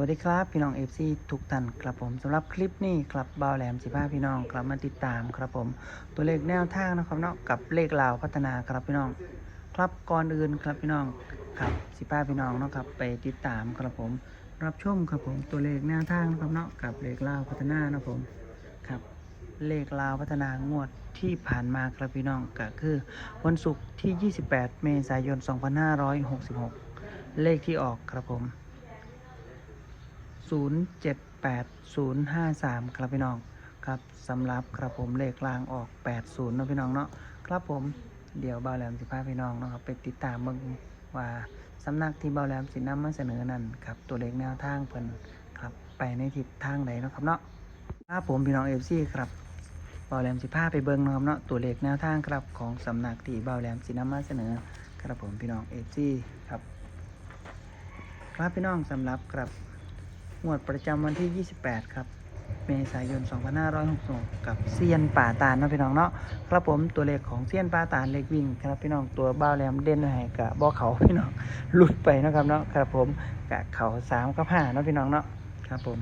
วัสดีครับ พี่น้องเอฟซีทุกท่านครับผมสำหรับคลิปนี้ครับบ่าวแหลมสิบ้าพี่น้องกลับมาติดตามครับผม ตัวเลขแนวทางนะครับเนาะกับเลขลาวพัฒนาครับพี่น้อง ครับก่อนอื่นครับพี่น้องครับสิบ้าพี่น้องเนาะครับไปติดตามครับผม รับชมครับผมตัวเลขแนวทางนะครับเนาะกับเลขลาวพัฒนานะครับผมครับเลขลาวพัฒนางวดที่ผ่านมาครับพี่น้องก็คือ วันศุกร์ที่ 28 เมษายน 2566 เลขที่ออกครับผม 078053 ครับพี่น้อง ครับสำหรับครับผมเลขกลางออก 80นะพี่น้องเนาะครับผมเดี๋ยวเบาแหลมสิพาพี่น้องเนาะครับไปติดตามเบิ่งว่าสำนักที่เบาแหลมสินำมาเสนอนั่นครับตัวเลขแนวทางเพิ่นครับไปในทิศทางไหนนะครับเนาะครับผมพี่น้องเอฟซีครับเบาแหลมสิพาไปเบิ่งเนาะครับเนาะตัวเลขแนวทางครับของสำนักที่เบาแหลมสินำมาเสนอครับผมพี่น้องเอฟซีครับครับพี่น้องสำหรับครับ งวดประจำวันที่ 28 ครับ เมษายน 2566 กับเซียนป่าตาลนะพี่น้องเนาะครับผมตัวเลขของเซียนป่าตาลเล็กวิ่งครับพี่น้องตัวบ้าแหลมเด่นให้กับบ่อเขาพี่น้องหลุดไปนะครับเนาะครับผมกับเขาสามกับห้าเนะพี่น้องเนาะครับผม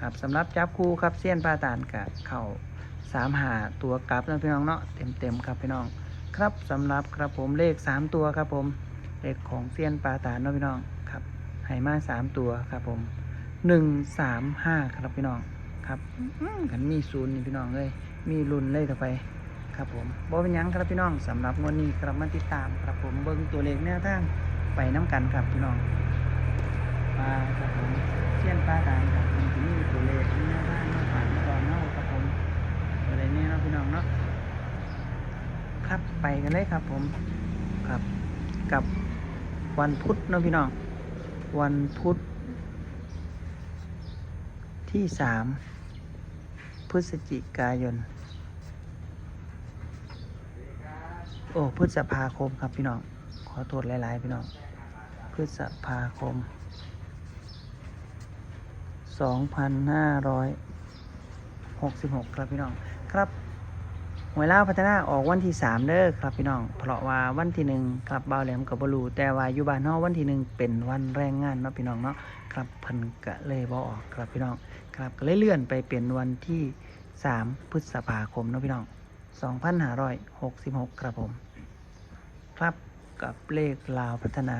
ครับสำหรับจับคู่ครับเซียนป่าตาลกับเขาสามหาตัวกลับนะพี่น้องเนาะเต็มเต็มๆครับพี่น้องครับสำหรับครับผมเลขสามตัวครับผมเลขของเซียนป่าตาลเนาะพี่น้องครับให้มาสามตัวครับผม หนึ่งสามห้าครับพี่น้องครับอื้อกันมีศูนย์นี่พี่น้องเลยมีรุ่นเลยต่อไปครับผมบอเป็นหยังครับพี่น้องสำหรับงวันนี้ครับมาติดตามครับผมเบิ้งตัวเลขแนวทางไปน้ำกันครับพี่น้องปลาครับผมเชี่ยนปลาตามครับมันจะมีตัวเลขแนวทางมาผ่านก่อนเนาะครับผมอะไรเนี่ยเนาะพี่น้องเนาะครับไปกันเลยครับผมครับกับวันพุธเนาะพี่น้อง วันพุธ ที่สามพฤศจิกายน โอ้พฤษภาคมครับพี่น้อง ขอโทษหลาย ๆ พี่น้อง พฤษภาคมสองพันห้าร้อยหกสิบหกครับพี่น้อง ครับ หวยเล่าพัฒนาออกวันที่สามเด้อครับพี่น้อง เพราะว่าวันที่หนึ่งครับบ่าวแหลมกับบลูแต่ว่าอยู่บ้านเฮาวันที่หนึ่งเป็นวันแรงงานเนาะพี่น้องเนาะครับพิ่นก็เลยบ่ออกครับพี่น้องครับก็เลยเลื่อนไปเป็นวันที่3พฤษภาคมเนาะพี่น้อง2566ครับผม ครับกับเลขลาวพัฒนา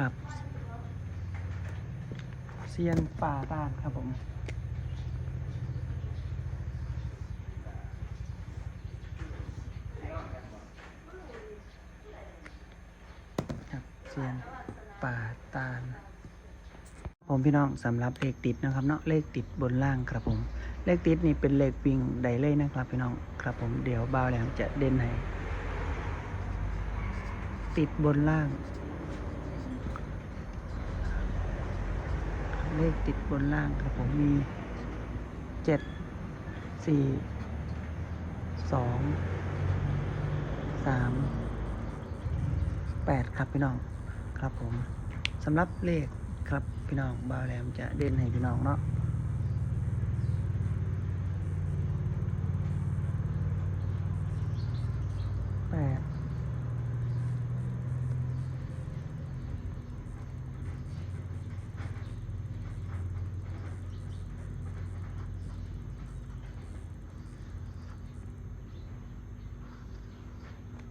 ครับเซียนป่าตานครับผมครับเซียนป่าตาลผมพี่น้องสำหรับเลขติดนะครับเนาะเลขติดบนล่างครับผม เลขติดนี่เป็นเลขวิ่งใดเลยนะครับพี่น้องครับผมเดี๋ยวบ่าวแหลมจะเด่นให้ติดบนล่าง เลขติดบนล่างครับผมมีเจ็ดสี่สองสามแปดครับพี่น้องครับผมสำหรับเลขครับพี่น้องบาวแหลมจะเด่นให้พี่น้องเนาะแปด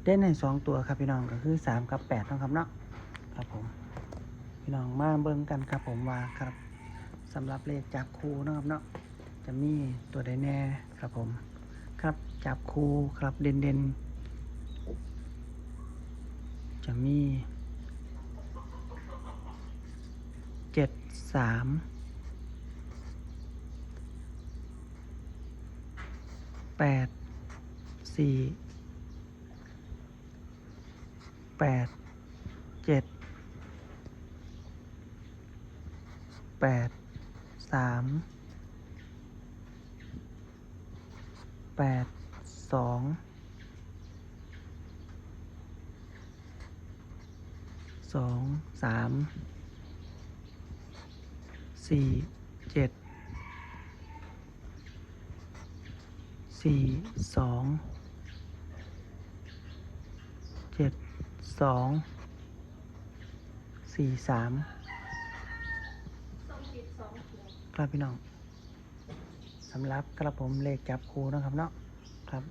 เด่นให้สองตัวครับพี่น้องก็คือสามกับแปดเนะครับเนาะครับผม พี่น้องมาเบิ่งกันครับผมว่าครับสำหรับเลขจับคู่เนะครับเนาะจะมีตัวใดแน่ครับผม ครับจับคู่ครับเด่นเด่นๆจะมีเจ็ดสามแปดสี่ แปดเจ็ดแปดสามแปดสองสองสามสี่เจ็ดสี่สองเจ็ด สองสี่สามครับพี่น้องสำหรับกระผมเลขจับครูนะครับเนาะครับ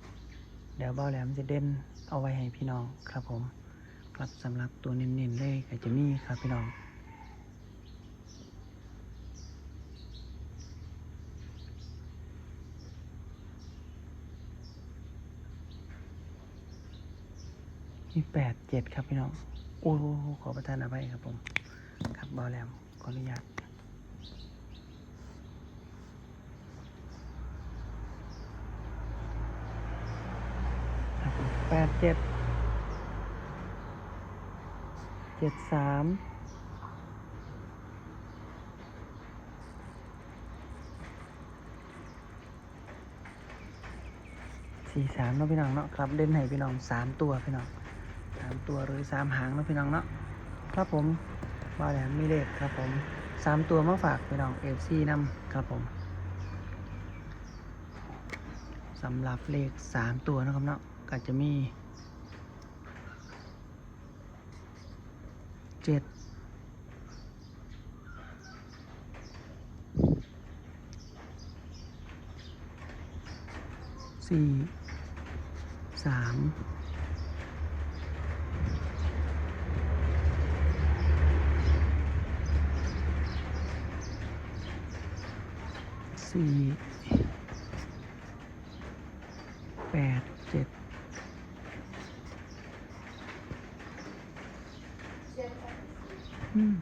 เดี๋ยวเบ้าแหลมจะเด่นเอาไว้ให้พี่น้องครับผม ครับสำหรับตัวเน้นๆเลขก็จะมีครับพี่น้อง มีแปดเจ็ดครับพี่น้อง โอ้โหขอประทานอภัยครับผม ครับเบาแหลมขออนุญาตแปดเจ็ดเจ็ดสามสี่สามเนาะพี่น้องเนาะครับเด่นให้พี่น้องสามตัวพี่น้องามตัวหรือสามหางนะพี่น้องเนาะครับผมว่าแหลมมีเลขครับผมสามตัวมาฝากพี่น้องเอฟซีนำครับผมสำหรับเลขสามตัวนะครับเนาะก็จะมีเจ็ดสี่สามสี่ แปดเจ็ดอืม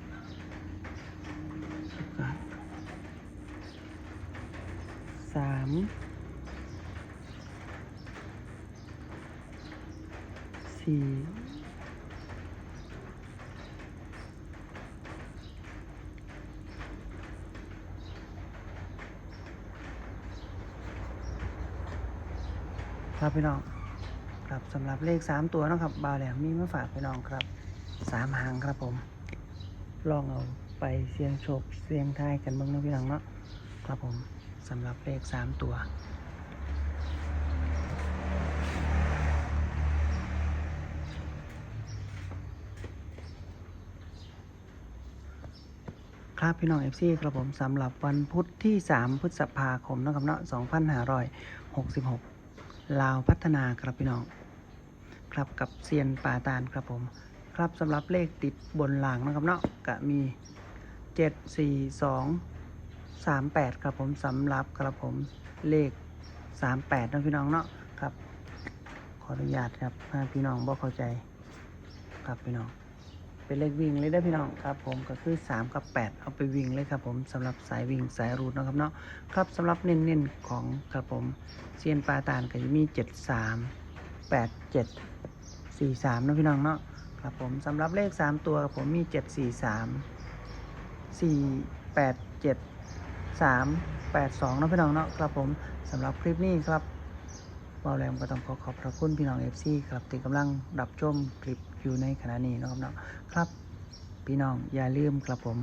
สามสี่ ครับพี่น้องครับสำหรับเลขสามตัวนะครับบาวแหลมมีมาฝากพี่น้องครับสามหางครับผม ลองเอาไปเสี่ยงโชคเสี่ยงทายกันบ้างนะพี่น้องเนาะครับผมสำหรับเลขสามตัวครับพี่น้อง FC ครับผมสำหรับวันพุธที่ 3 พฤษภาคมนะครับเนาะ2566 ลาวพัฒนาครับพี่น้อง ครับกับเซียนป่าตาลครับผม ครับสำหรับเลขติดบนหลังนะครับเนาะก็มี 7 4 2 3 8 ครับผมสำหรับครับผมเลข 38นะพี่น้องเนาะครับ ขออนุญาตครับถ้าพี่น้องบ่เข้าใจครับพี่น้อง เป็นเลขวิ่งเลยได้พี่น้องครับผมก็คือ 3 กับ 8 เอาไปวิ่งเลยครับผมสำหรับสายวิ่งสายรูดเนาะครับเนาะครับสำหรับเน้นๆของครับผมเซียนปลาตานก็จะมี 7 3 8 7 4 3เนาะพี่น้องเนาะครับผมสำหรับเลข 3 ตัวครับผมมี 7 4 3 4 8 7 3 8 2เนาะพี่น้องเนาะครับผมสำหรับคลิปนี้ครับ บอลแรมก็ต้องขอขอบพระคุณพี่น้อง FC ครับที่กำลังรับชมคลิปอยู่ในขณะนี้นะครับเนาะครับพี่น้องอย่าลืมครับผม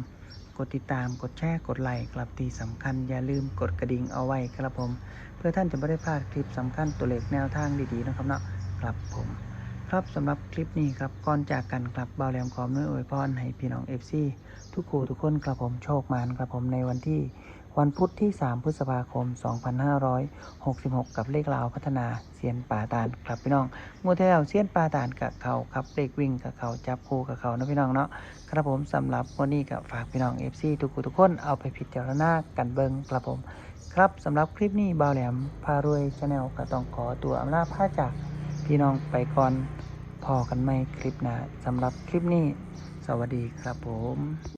กดติดตามกดแชร์กดไลค์ครับที่สำคัญอย่าลืมกดกระดิ่งเอาไว้ครับผม เพื่อท่านจะไม่ได้พลาดคลิปสำคัญตัวเลขแนวทางดีๆนะครับเนาะครับผมครับสำหรับคลิปนี้ครับก่อนจากกันครับบ่าวแหลมขอมน้อยอวยพรให้พี่น้องเอฟซีทุกคู่ทุกคนครับผมโชคมานครับผมในวันที่ วันพุธที่ 3 พฤษภาคม 2566 กับเลขลาวพัฒนาเซียนป่าตาลครับพี่น้องงูเทลเซียนป่าตาลกับเขาครับเลขวิ่งกับเขาจับคู่กับเขานะพี่น้องเนาะครับผมสำหรับวันนี้ก็ฝากพี่น้อง FC ทุกคู่ทุกคนเอาไปพิจารณากันเบิงครับผม ครับสำหรับคลิปนี้บ่าวแหลมพารวยชาแนลก็ต้องขอตัวอำลาพาจากพี่น้องไปก่อนพอกันไหมคลิปหน้าสำหรับคลิปนี้ สวัสดีครับผม